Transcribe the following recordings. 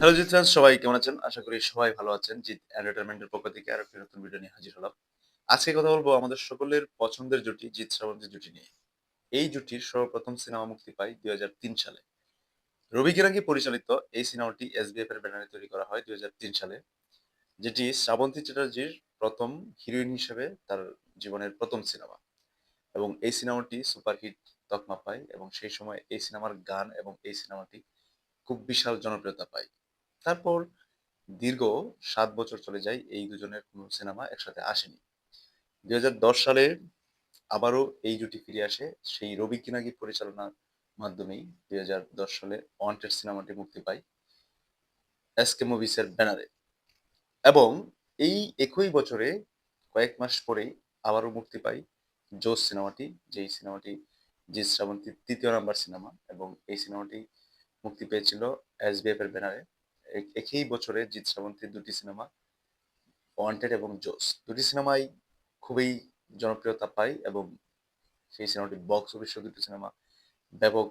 Hello Jeet fans সবাই কেমন আছেন? আশা করি সবাই ভালো আছেন। জিৎ এন্টারটেনমেন্টের পক্ষ থেকে একটি নতুন ভিডিও নিয়ে হাজির হলাম। আজকে কথা বলব আমাদের সকলের পছন্দের জুটি জিৎ শ্রাবন্তের জুটি নিয়ে। এই জুটির সর্বপ্রথম সিনেমা মুক্তি পায় দুই হাজার তিন সালে। রবি কিরাঙ্গি পরিচালিত এই সিনেমাটি এসবিএফ এর ব্যানারে তৈরি করা হয় দুই সালে, যেটি শ্রাবন্তী চ্যাটার্জির প্রথম হিরোইন হিসেবে তার জীবনের প্রথম সিনেমা। এবং এই সিনেমাটি সুপারহিট তকমা পায় এবং সেই সময় এই সিনেমার গান এবং এই সিনেমাটি খুব বিশাল জনপ্রিয়তা পায়। তারপর দীর্ঘ সাত বছর চলে যায় এই দুজনের কোনো সিনেমা একসাথে আসেনি। দুই হাজার দশ সালে আবারও এই জুটি ফিরে আসে। সেই রবি কিনাগি পরিচালনার মাধ্যমেই দুই হাজার দশ সালে ওয়ান্টেড সিনেমাটি মুক্তি পায় এসকে মুভিসের ব্যানারে। এবং এই একই বছরে কয়েক মাস পরেই আবারও মুক্তি পায় জোস সিনেমাটি, যেই সিনেমাটি জি শ্রাবন্তীর তৃতীয় নাম্বার সিনেমা এবং এই সিনেমাটি মুক্তি পেয়েছিল এসবিএফ এর ব্যানারে। একই বছরে জিৎ শ্রাবন্তীর দুটি সিনেমা ওয়ান্টেড এবং জোস দুটি সিনেমাই খুবই জনপ্রিয়তা পায় এবং সেই সিনেমাটি বক্স অফিস দুটি সিনেমা ব্যাপক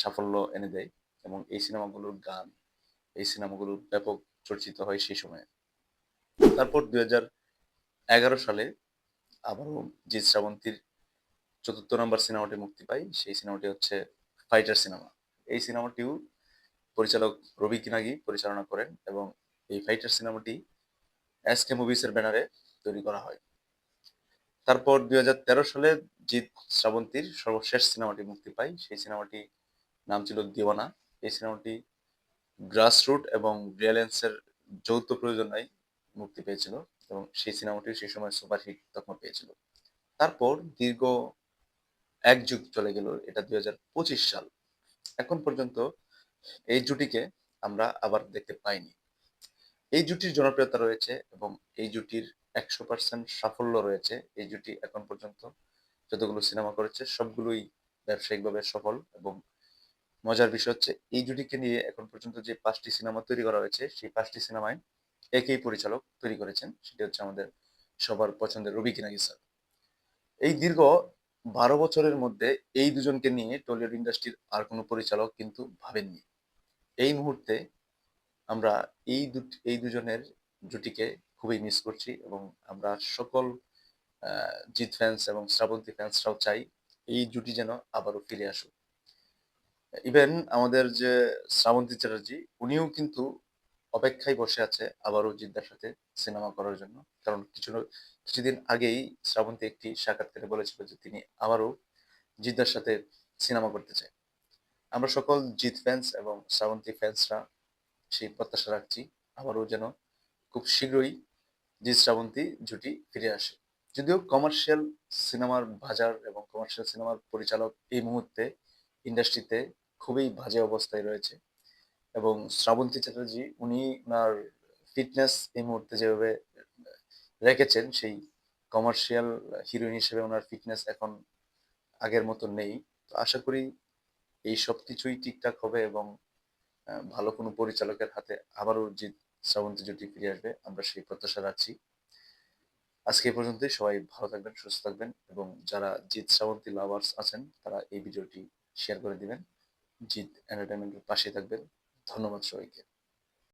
সাফল্য এনে দেয় এবং এই সিনেমাগুলোর গান, এই সিনেমাগুলো ব্যাপক চর্চিত হয় সেই সময়ে। তারপর দুই এগারো সালে আবারও জিৎ শ্রাবন্তীর চতুর্থ নম্বর সিনেমাটি মুক্তি পায়, সেই সিনেমাটি হচ্ছে ফাইটার সিনেমা। এই সিনেমাটিও পরিচালক রবি কিনাগি পরিচালনা করেন এবং এই ফাইটার সিনেমাটি এস কে মুভিসের ব্যানারে তৈরি করা হয়। তারপর দুই হাজার তেরো সালে জিৎ শ্রাবন্তীর সর্বশেষ সিনেমাটি মুক্তি পায়। সেই সিনেমাটি নাম ছিল দিওয়ানা। এই সিনেমাটি গ্রাসরুট এবং রিয়ালেন্সের যৌথ প্রয়োজনায় মুক্তি পেয়েছিল এবং সেই সিনেমাটি সেই সময় সুপারহিট তখন পেয়েছিল। তারপর দীর্ঘ এক যুগ চলে গেল, এটা দুই হাজার পঁচিশ সাল। এখন পর্যন্ত এই জুটিকে আমরা আবার দেখতে পাইনি। এই জুটির জনপ্রিয়তা রয়েছে এবং এই জুটির একশো পার্সেন্ট সাফল্য রয়েছে এই জুটি এখন পর্যন্ত। যতগুলো সিনেমা করেছে, সবগুলোই ব্যবসায়িকভাবে সফল এবং মজার বিষয় হচ্ছে, এই জুটিকে নিয়ে এখন পর্যন্ত যে পাঁচটি সিনেমা তৈরি করা হয়েছে, সেই পাঁচটি সিনেমায় একই পরিচালক তৈরি করেছেন। সেটি হচ্ছে আমাদের সবার পছন্দের রবি কিনাগি স্যার। এই দীর্ঘ বারো বছরের মধ্যে এই দুজনকে নিয়ে টলিউড ইন্ডাস্ট্রির আর কোনো পরিচালক কিন্তু ভাবেননি। এই মুহূর্তে আমরা এই এই দুজনের জুটিকে খুবই মিস করছি এবং আমরা সকল জিৎ ফ্যান্স এবং শ্রাবন্তী ফ্যান্সরাও চাই এই জুটি যেন আবারও ফিরে আসুক। ইভেন আমাদের যে শ্রাবন্তী চ্যাটার্জি, উনিও কিন্তু অপেক্ষায় বসে আছে আবারও জিদ্দার সাথে সিনেমা করার জন্য। কারণ কিছু কিছুদিন আগেই শ্রাবন্তী একটি সাক্ষাৎকারে বলেছিল যে তিনি আবারও জিদ্দার সাথে সিনেমা করতে চায়। আমরা সকল জিৎ ফ্যান্স এবং শ্রাবন্তী ফ্যান্সরা সেই প্রত্যাশা রাখছি। আবারও যেন খুব শীঘ্রই জিৎ শ্রাবন্তী জুটি ফিরে আসে। যদিও কমার্শিয়াল সিনেমার বাজার এবং কমার্শিয়াল সিনেমার পরিচালক এই মুহূর্তে ইন্ডাস্ট্রিতে খুবই বাজে অবস্থায় রয়েছে এবং শ্রাবন্তী চ্যাটার্জি উনি ওনার ফিটনেস এই মুহূর্তে যেভাবে রেখেছেন, সেই কমার্শিয়াল হিরোইন হিসেবে ওনার ফিটনেস এখন আগের মতো নেই। তো আশা করি এই সব কিছুই ঠিকঠাক হবে এবং ভালো কোনো পরিচালকের হাতে আবারও জিৎ শ্রাবন্ত জুটি ফিরে আসবে, আমরা সেই প্রত্যাশা রাখছি। আজকে এই পর্যন্তই। সবাই ভালো থাকবেন, সুস্থ থাকবেন এবং যারা জিৎ শ্রাবন্তী লাভার্স আছেন, তারা এই ভিডিওটি শেয়ার করে দিবেন। জিৎ এন্টারটেনমেন্টের পাশে থাকবেন। ধন্যবাদ সবাইকে।